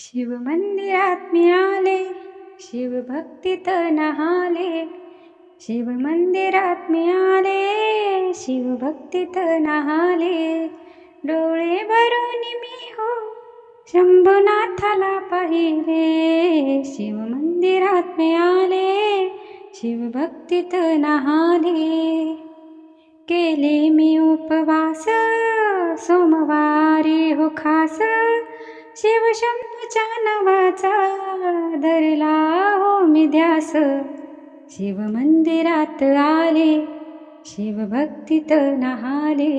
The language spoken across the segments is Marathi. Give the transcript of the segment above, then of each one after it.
शिवमन्दिरमि शिवभक्तित ने शिव मन्दिरमि शिवभक्तित ने डोळेभरमि शम्भुनाथा शिवमन्दिर शिवभक्तित केले मी उपवास शिवशंभूच्या नावाचा धरला हो मी ध्यास. शिव मंदिरात आले शिवभक्तीत नहाले.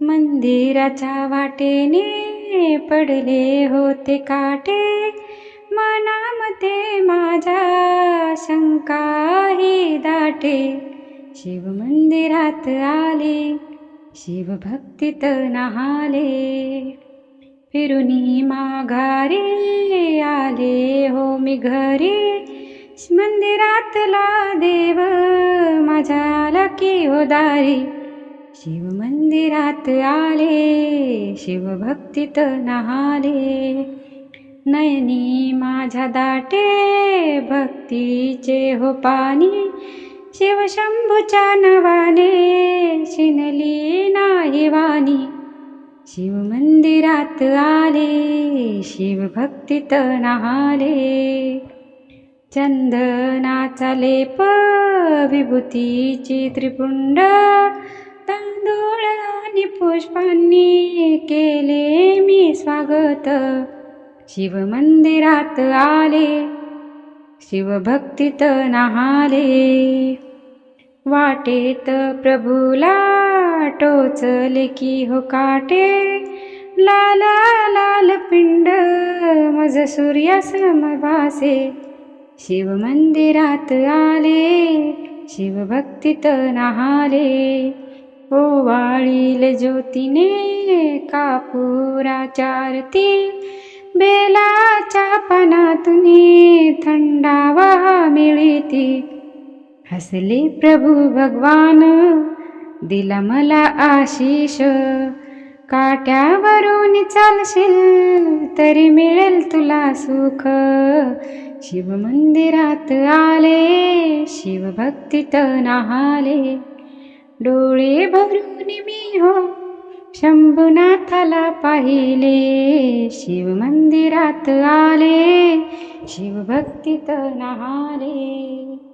मंदिराच्या वाटेने पडले होते काटे मनामध्ये माझ्या शंकाही दाटे. शिव मंदिरात आले शिवभक्तीत नहाले. फिरुनी माघारी आले हो मी घरी. मंदिरातला देव की हो दारी. शिव मंदिरात आले शिवभक्तीत नहाले. नयनी माझ्या दाटे भक्तीचे हो पाणी. शिवशंभूच्या नवाने शिनली नाही वाणी शिव मंदिरात आले शिव भक्तीत नहाले. चंदनाचा लेप विभूतीची त्रिपुंड तांदूळ आणि पुष्पांनी केले मी स्वागत. शिव मंदिरात आले शिवभक्तीत नहाले. वाटेत प्रभूला टोचले की हो काटे. लाल लाल पिंड मज सूर्यासमभासे शिव मंदिरात आले शिवभक्तीत नहाले. ओवाळील ज्योतीने कापुराच्या चारती बेलाच्या पानातून थंडावा मिळती. हसले प्रभू भगवान दिला मला आशिष. काट्यावरून चालशील तरी मिळेल तुला सुख. शिव मंदिरात आले शिवभक्तीत नहाले. डोळे भरून मी हो शंभुनाथाला पाहिले. शिव मंदिरात आले शिवभक्तीत नहाले.